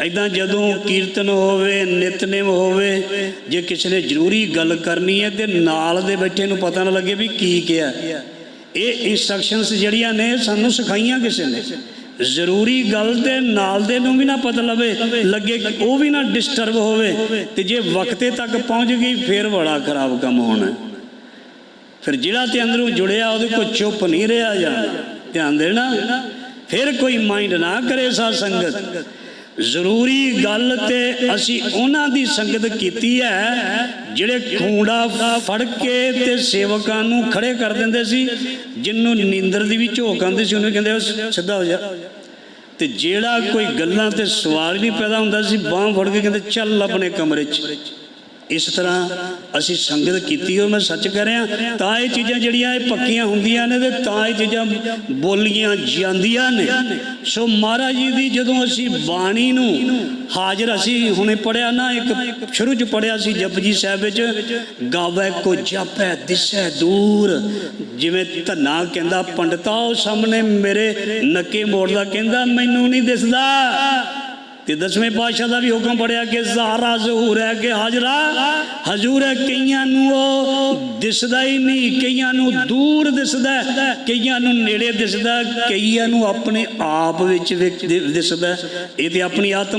ਐਦਾਂ ਜਦੋਂ ਕੀਰਤਨ ਹੋਵੇ, ਨਿਤਨੇਮ ਹੋਵੇ, ਜੇ ਕਿਸੇ ਨੇ ਜ਼ਰੂਰੀ ਗੱਲ ਕਰਨੀ ਹੈ ਤੇ ਨਾਲ ਦੇ ਬੈਠੇ ਨੂੰ ਪਤਾ ਨਾ ਲੱਗੇ ਵੀ ਕੀ ਕਿਹਾ। ਇਹ ਇਨਸਟਰਕਸ਼ਨਸ ਜਿਹੜੀਆਂ ਨੇ, ਸਾਨੂੰ ਸਿਖਾਈਆਂ ਕਿਸੇ ਨੇ। ਜ਼ਰੂਰੀ ਗੱਲ ਤੇ ਨਾਲ ਦੇ ਨੂੰ ਵੀ ਨਾ ਪਤਾ ਲਵੇ ਲੱਗੇ ਉਹ ਵੀ ਨਾ ਡਿਸਟਰਬ ਹੋਵੇ ਤੇ ਜੇ ਵਕਤੇ ਤੱਕ ਪਹੁੰਚ ਗਈ, ਫਿਰ ਬੜਾ ਖਰਾਬ ਕੰਮ ਹੋਣਾ। ਫਿਰ ਜਿਹੜਾ ਤੇ ਅੰਦਰੋਂ ਜੁੜਿਆ, ਉਹਦੇ ਕੋ ਚੁੱਪ ਨਹੀਂ ਰਿਹਾ ਜਾਣਾ ਧਿਆਨ ਦੇਣਾ, ਫਿਰ ਕੋਈ ਮਾਈਂਡ ਨਾ ਕਰੇ ਸਾਧ ਸੰਗਤ। ਜ਼ਰੂਰੀ ਗੱਲ ਤੇ ਅਸੀਂ ਉਹਨਾਂ ਦੀ ਸੰਗਤ ਕੀਤੀ ਹੈ, ਜਿਹੜੇ ਖੂੰਡਾ ਫੜ ਕੇ ਤੇ ਸੇਵਕਾਂ ਨੂੰ ਖੜੇ ਕਰ ਦਿੰਦੇ ਸੀ, ਜਿੰਨੂੰ ਨੀਂਦਰ ਦੀ ਵੀ ਝੋਕ ਆਉਂਦੀ ਸੀ, ਉਹਨੂੰ ਕਹਿੰਦੇ "ਉਹ ਸਿੱਧਾ ਹੋ ਜਾ। ਤੇ ਜਿਹੜਾ ਕੋਈ ਗੱਲਾਂ ਤੇ ਸਵਾਲ ਨਹੀਂ ਪੈਦਾ ਹੁੰਦਾ ਸੀ, ਬਾਹ ਫੜ ਕੇ ਕਹਿੰਦੇ, ਚੱਲ ਆਪਣੇ ਕਮਰੇ 'ਚ। ਇਸ ਤਰ੍ਹਾਂ ਅਸੀਂ ਸੰਗਤ ਕੀਤੀ ਔਰ ਮੈਂ ਸੱਚ ਕਹਿ ਰਿਹਾ, ਤਾਂ ਇਹ ਚੀਜ਼ਾਂ ਜਿਹੜੀਆਂ ਇਹ ਪੱਕੀਆਂ ਹੁੰਦੀਆਂ ਨੇ ਤੇ ਤਾਂ ਇਹ ਚੀਜ਼ਾਂ ਬੋਲੀਆਂ ਜਾਂਦੀਆਂ ਨੇ। ਸੋ ਮਹਾਰਾਜ ਜੀ ਦੀ ਜਦੋਂ ਅਸੀਂ ਬਾਣੀ ਨੂੰ ਹਾਜ਼ਰ ਅਸੀਂ ਹੁਣੇ ਪੜਿਆ ਨਾ, ਇੱਕ ਸ਼ੁਰੂ ਚ ਪੜਿਆ ਸੀ ਜਪਜੀ ਸਾਹਿਬ ਵਿੱਚ, ਗਾਵੇ ਕੋ ਜਾਪੈ ਦਿਸੈ ਦੂਰ, ਜਿਵੇਂ ਧੰਨਾ ਕਹਿੰਦਾ, ਪੰਡਤਾ ਉਹ ਸਾਹਮਣੇ ਮੇਰੇ ਨੱਕੇ ਮੋੜਦਾ, ਕਹਿੰਦਾ, ਮੈਨੂੰ ਨਹੀਂ ਦਿਸਦਾ। ਤੇ ਦਸਵੇਂ ਪਾਤਸ਼ਾਹ ਦਾ ਵੀ ਹੁਕਮ ਪੜਿਆ ਕਿ ਜ਼ਹਰਾ ਜ਼ਹੂਰ ਹੈ ਕਿ ਹਾਜ਼ਰਾ ਹਜ਼ੂਰ ਹੈ, ਕਈਆਂ ਨੂੰ ਉਹ ਦਿਸਦਾ ਹੀ ਨਹੀਂ, ਕਈਆਂ ਨੂੰ ਦੂਰ ਦਿਸਦਾ ਕਈਆਂ ਨੂੰ ਨੇੜੇ ਦਿਸਦਾ ਕਈਆਂ ਨੂੰ ਆਪਣੇ ਆਪ ਵਿੱਚ ਦਿਸਦਾ ਇਹ ਤੇ ਆਪਣੀ ਆਤਮ